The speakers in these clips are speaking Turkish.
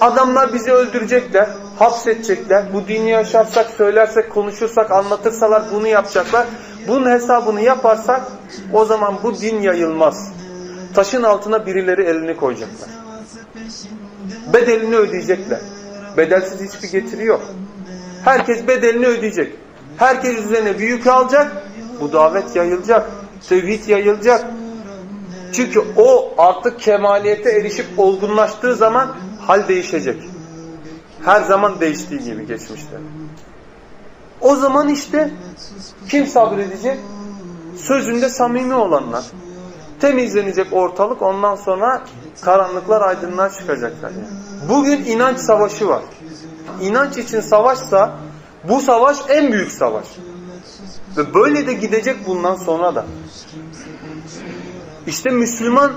Adamlar bizi öldürecekler, hapsedecekler. Bu dini yaşarsak, söylersek, konuşursak, anlatırsalar bunu yapacaklar. Bunun hesabını yaparsak o zaman bu din yayılmaz. Taşın altına birileri elini koyacaklar. Bedelini ödeyecekler. Bedelsiz hiçbir getiri yok. Herkes bedelini ödeyecek. Herkes üzerine büyük alacak. Bu davet yayılacak. Tevhid yayılacak. Çünkü o artık kemaliyete erişip olgunlaştığı zaman hal değişecek. Her zaman değiştiği gibi geçmişte. O zaman işte kim sabredecek? Sözünde samimi olanlar. Temizlenecek ortalık ondan sonra karanlıklar aydınlığa çıkacaklar. Yani. Bugün inanç savaşı var. İnanç için savaşsa bu savaş en büyük savaş. Ve böyle de gidecek bundan sonra da. İşte Müslüman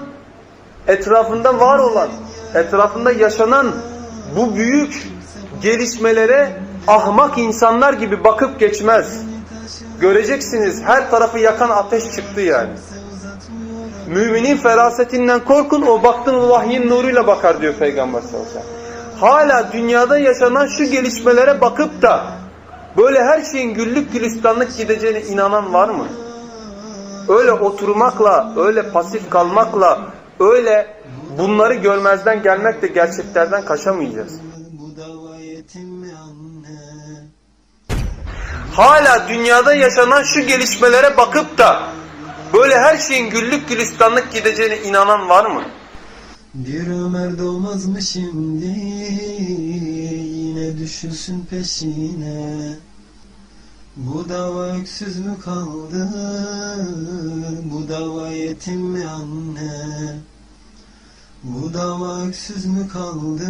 etrafında var olan, etrafında yaşanan bu büyük gelişmelere ahmak insanlar gibi bakıp geçmez. Göreceksiniz her tarafı yakan ateş çıktı yani. Müminin ferasetinden korkun o baktın vahyin nuruyla bakar diyor Peygamber sallallahu aleyhi ve sellem. Hala dünyada yaşanan şu gelişmelere bakıp da böyle her şeyin güllük gülistanlık gideceğine inanan var mı? Öyle oturmakla, öyle pasif kalmakla, öyle bunları görmezden gelmekle gerçeklerden kaçamayacağız. Hala dünyada yaşanan şu gelişmelere bakıp da böyle her şeyin güllük gülistanlık gideceğine inanan var mı? Bir Ömer doğmaz mı şimdi? Yine düşülsün peşine. Bu dava öksüz mü kaldı? Bu dava yetim mi anne? Bu dava öksüz mü kaldı?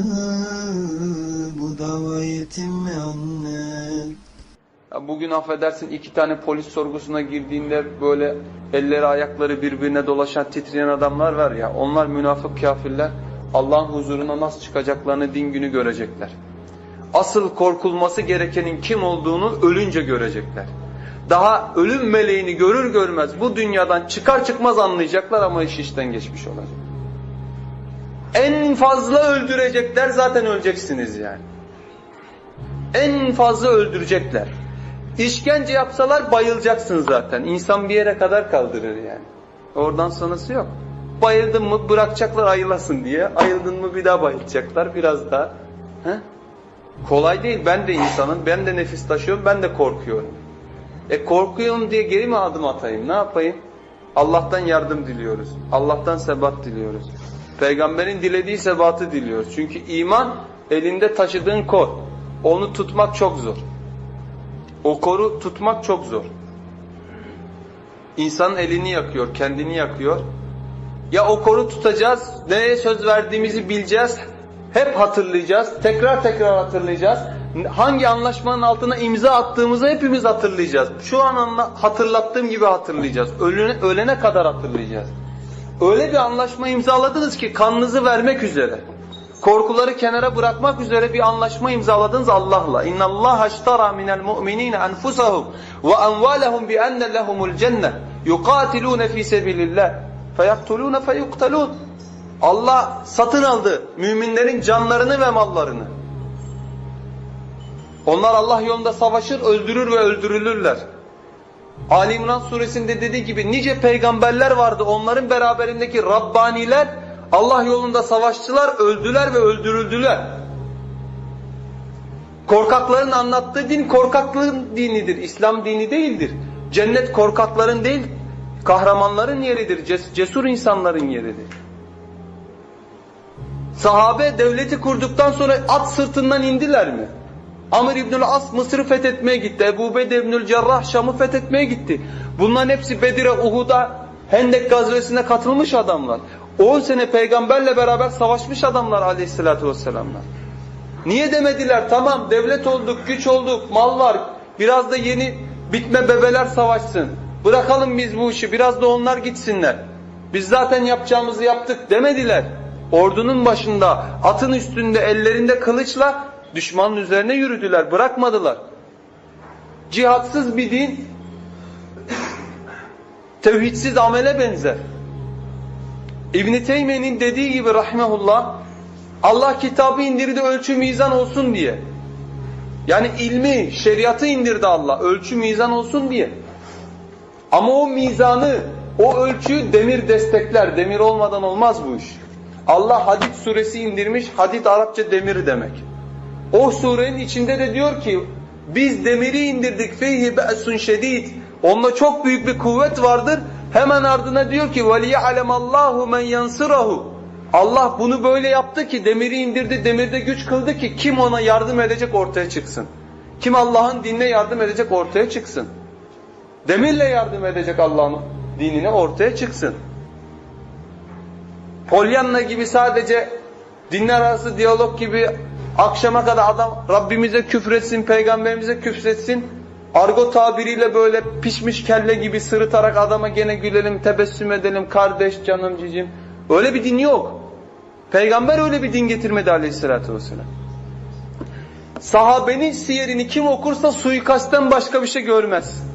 Bu dava yetim mi anne? Ya Bugün affedersin iki tane polis sorgusuna girdiğinde böyle elleri ayakları birbirine dolaşan titreyen adamlar var ya onlar münafık kafirler Allah'ın huzuruna nasıl çıkacaklarını din günü görecekler. Asıl korkulması gerekenin kim olduğunu ölünce görecekler. Daha ölüm meleğini görür görmez bu dünyadan çıkar çıkmaz anlayacaklar ama iş işten geçmiş olacak. En fazla öldürecekler zaten öleceksiniz yani. En fazla öldürecekler. İşkence yapsalar bayılacaksın zaten. İnsan bir yere kadar kaldırır yani. Oradan sonrası yok. Bayıldın mı bırakacaklar ayılasın diye. Ayıldın mı bir daha bayılacaklar biraz daha. He? Kolay değil. Ben de insanım. Ben de nefis taşıyorum. Ben de korkuyorum. E korkuyorum diye geri mi adım atayım? Ne yapayım? Allah'tan yardım diliyoruz. Allah'tan sebat diliyoruz. Peygamberin dilediği sebatı diliyoruz. Çünkü iman elinde taşıdığın kor. Onu tutmak çok zor. O koru tutmak çok zor. İnsanın elini yakıyor, kendini yakıyor. Ya o koru tutacağız, neye söz verdiğimizi bileceğiz, hep hatırlayacağız, tekrar tekrar hatırlayacağız. Hangi anlaşmanın altına imza attığımızı hepimiz hatırlayacağız. Şu an hatırlattığım gibi hatırlayacağız. Ölene, ölene kadar hatırlayacağız. Öyle bir anlaşma imzaladınız ki kanınızı vermek üzere. Korkuları kenara bırakmak üzere bir anlaşma imzaladınız Allah'la. İnna Allah ashtara minel mu'minina enfusahum ve amwalahum bi enne lehumul cennet. Yuqatilun fi sabilillah feyaktulun feyuqtalun. Allah satın aldı müminlerin canlarını ve mallarını. Onlar Allah yolunda savaşır, öldürür ve öldürülürler. Ali İmran suresinde dediği gibi nice peygamberler vardı. Onların beraberindeki Rabbaniler Allah yolunda savaşçılar öldüler ve öldürüldüler. Korkakların anlattığı din korkaklığın dinidir. İslam dini değildir. Cennet korkakların değil, kahramanların yeridir. Ces- Cesur insanların yeridir. Sahabe devleti kurduktan sonra at sırtından indiler mi? Amr İbnül As Mısır'ı fethetmeye gitti. Ebu Bede İbnül Cerrah Şam'ı fethetmeye gitti. Bunların hepsi Bedir'e, Uhud'a, Hendek gazvesine katılmış adamlar. 10 sene peygamberle beraber savaşmış adamlar aleyhissalatü vesselamlar. Niye demediler tamam devlet olduk, güç olduk, mal var. Biraz da yeni bitme bebeler savaşsın. Bırakalım biz bu işi biraz da onlar gitsinler. Biz zaten yapacağımızı yaptık demediler. Ordunun başında atın üstünde ellerinde kılıçla düşmanın üzerine yürüdüler bırakmadılar. Cihatsız bir din tevhidsiz amele benzer. İbn Teymiye'nin dediği gibi rahimehullah Allah kitabı indirdi ölçü mizan olsun diye. Yani ilmi, şeriatı indirdi Allah ölçü mizan olsun diye. Ama o mizanı, o ölçüyü demir destekler. Demir olmadan olmaz bu iş. Allah Hadid suresi indirmiş. Hadid Arapça demir demek. O surenin içinde de diyor ki biz demiri indirdik feyhi be'sun şedid. Onda çok büyük bir kuvvet vardır. Hemen ardına diyor ki وَلِيَعْلَمَ اللّٰهُ مَنْ يَنْصِرَهُ Allah bunu böyle yaptı ki demiri indirdi, demirde güç kıldı ki kim ona yardım edecek ortaya çıksın. Kim Allah'ın dinine yardım edecek ortaya çıksın. Demirle yardım edecek Allah'ın dinine ortaya çıksın. Polyanna gibi sadece dinler arası diyalog gibi akşama kadar adam Rabbimize küfretsin, peygamberimize küfretsin. Argo tabiriyle böyle pişmiş kelle gibi sırıtarak adama gene gülelim, tebessüm edelim, kardeş, canım, cicim. Öyle bir din yok. Peygamber öyle bir din getirmedi aleyhissalatü vesselam. Sahabenin siyerini kim okursa suikastten başka bir şey görmez.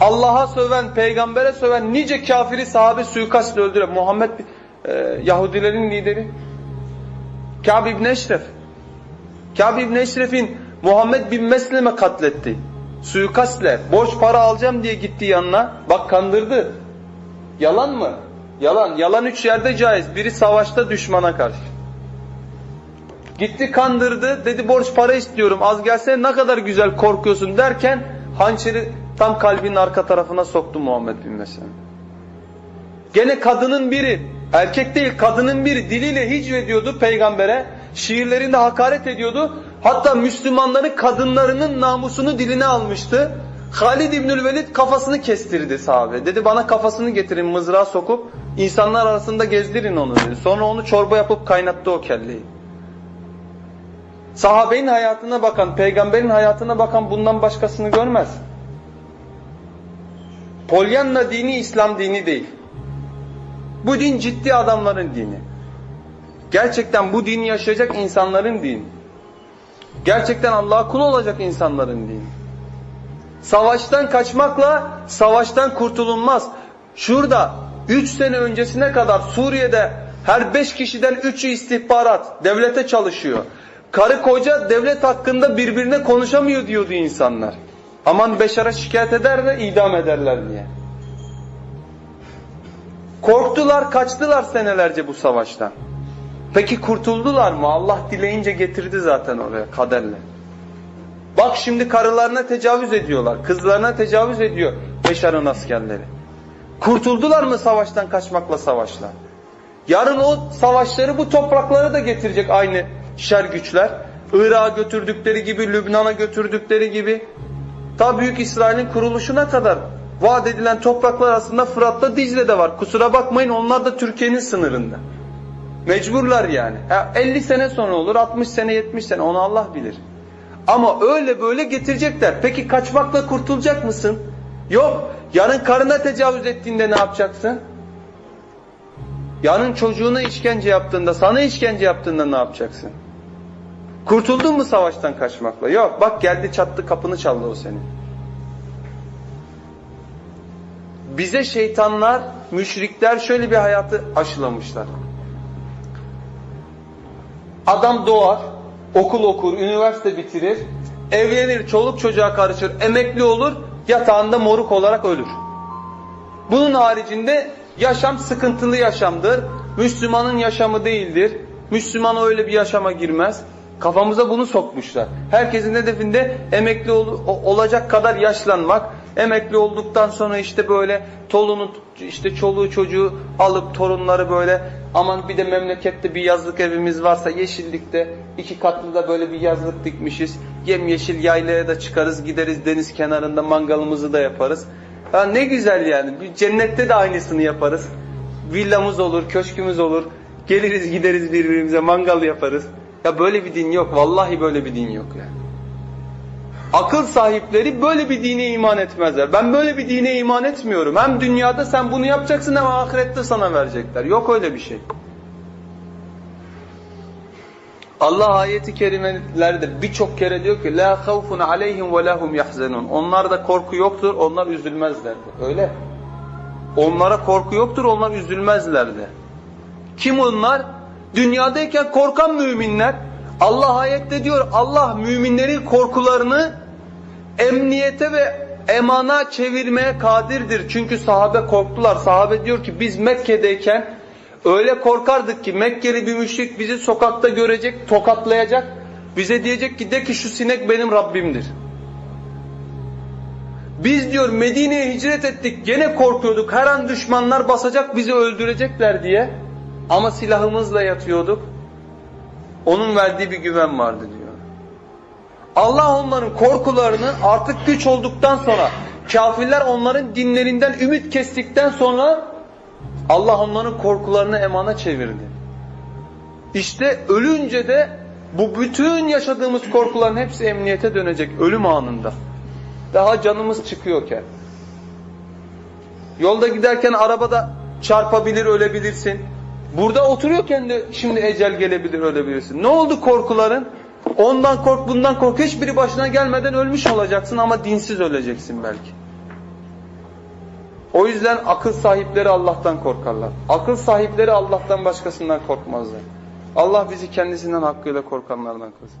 Allah'a söven, peygambere söven nice kafiri sahabe suikastla öldüren Muhammed e, Yahudilerin lideri Kâb İbni Eşref Kâb İbni Eşref'in Muhammed bin Meslem'e katletti. Suikastle borç para alacağım diye gitti yanına. Bak kandırdı. Yalan mı? Yalan. Yalan üç yerde caiz. Biri savaşta düşmana karşı. Gitti kandırdı. Dedi borç para istiyorum. Az gelsene ne kadar güzel korkuyorsun derken hançeri tam kalbinin arka tarafına soktu Muhammed bin Meslem. Gene kadının biri, erkek değil kadının biri diliyle hicvediyordu peygambere. Şiirlerinde hakaret ediyordu. Hatta Müslümanların kadınlarının namusunu diline almıştı. Halid İbnül Velid kafasını kestirdi sahabe. Dedi bana kafasını getirin mızrağa sokup insanlar arasında gezdirin onu dedi. Sonra onu çorba yapıp kaynattı o kelleyi. Sahabenin hayatına bakan, peygamberin hayatına bakan bundan başkasını görmez. Polyanna dini İslam dini değil. Bu din ciddi adamların dini. Gerçekten bu dini yaşayacak insanların dini. Gerçekten Allah'a kul olacak insanların dini. Savaştan kaçmakla savaştan kurtulunmaz. Şurada 3 sene öncesine kadar Suriye'de her 5 kişiden 3'ü istihbarat, devlete çalışıyor. Karı koca devlet hakkında birbirine konuşamıyor diyordu insanlar. Aman Beşar'a şikayet eder de idam ederler diye. Korktular, kaçtılar senelerce bu savaştan. Peki kurtuldular mı? Allah dileyince getirdi zaten oraya kaderle. Bak şimdi karılarına tecavüz ediyorlar. Kızlarına tecavüz ediyor Beşar'ın askerleri. Kurtuldular mı savaştan kaçmakla savaşla? Yarın o savaşları bu topraklara da getirecek aynı şer güçler. Irak'a götürdükleri gibi, Lübnan'a götürdükleri gibi. Ta Büyük İsrail'in kuruluşuna kadar vaat edilen topraklar arasında Fırat'ta Dicle'de var. Kusura bakmayın onlar da Türkiye'nin sınırında. Mecburlar yani. Ya 50 sene sonra olur, 60 sene, 70 sene onu Allah bilir. Ama öyle böyle getirecekler. Peki kaçmakla kurtulacak mısın? Yok. Yarın karına tecavüz ettiğinde ne yapacaksın? Yarın çocuğuna işkence yaptığında, sana işkence yaptığında ne yapacaksın? Kurtuldun mu savaştan kaçmakla? Yok. Bak geldi çattı kapını çaldı o senin. Bize şeytanlar, müşrikler şöyle bir hayatı aşılamışlar. Adam doğar, okul okur, üniversite bitirir, evlenir, çoluk çocuğa karışır, emekli olur, yatağında moruk olarak ölür. Bunun haricinde yaşam sıkıntılı yaşamdır. Müslümanın yaşamı değildir. Müslüman öyle bir yaşama girmez. Kafamıza bunu sokmuşlar. Herkesin hedefinde emekli ol olacak kadar yaşlanmak. Emekli olduktan sonra işte böyle tolunu işte çoluğu çocuğu alıp torunları böyle aman bir de memlekette bir yazlık evimiz varsa yeşillikte iki katlı da böyle bir yazlık dikmişiz. Yemyeşil yaylaya da çıkarız gideriz deniz kenarında mangalımızı da yaparız. Ha ne güzel yani. Cennette de aynısını yaparız. Villamız olur, köşkümüz olur. Geliriz gideriz birbirimize mangal yaparız. Ya böyle bir din yok. Vallahi böyle bir din yok yani. Akıl sahipleri böyle bir dine iman etmezler. Ben böyle bir dine iman etmiyorum. Hem dünyada sen bunu yapacaksın hem ahirette sana verecekler. Yok öyle bir şey. Allah ayeti kerimelerde birçok kere diyor ki la havfun aleyhim ve lahum yahzenun. Onlarda korku yoktur, onlar üzülmezler. Öyle. Onlara korku yoktur, onlar üzülmezler de. Kim onlar? Dünyadayken korkan müminler. Allah ayette diyor, Allah müminlerin korkularını emniyete ve emana çevirmeye kadirdir. Çünkü sahabe korktular. Sahabe diyor ki biz Mekke'deyken öyle korkardık ki Mekkeli bir müşrik bizi sokakta görecek, tokatlayacak. Bize diyecek ki de ki şu sinek benim Rabbimdir. Biz diyor Medine'ye hicret ettik gene korkuyorduk. Her an düşmanlar basacak bizi öldürecekler diye. Ama silahımızla yatıyorduk. Onun verdiği bir güven vardı diyor. Allah onların korkularını artık güç olduktan sonra kafirler onların dinlerinden ümit kestikten sonra Allah onların korkularını emana çevirdi. İşte ölünce de bu bütün yaşadığımız korkuların hepsi emniyete dönecek ölüm anında. Daha canımız çıkıyorken. Yolda giderken arabada çarpabilir ölebilirsin. Burada oturuyorken de şimdi ecel gelebilir ölebilirsin. Ne oldu korkuların? Ondan kork bundan kork hiçbiri başına gelmeden ölmüş olacaksın ama dinsiz öleceksin belki. O yüzden akıl sahipleri Allah'tan korkarlar. Akıl sahipleri Allah'tan başkasından korkmazlar. Allah bizi kendisinden hakkıyla korkanlardan kılsın.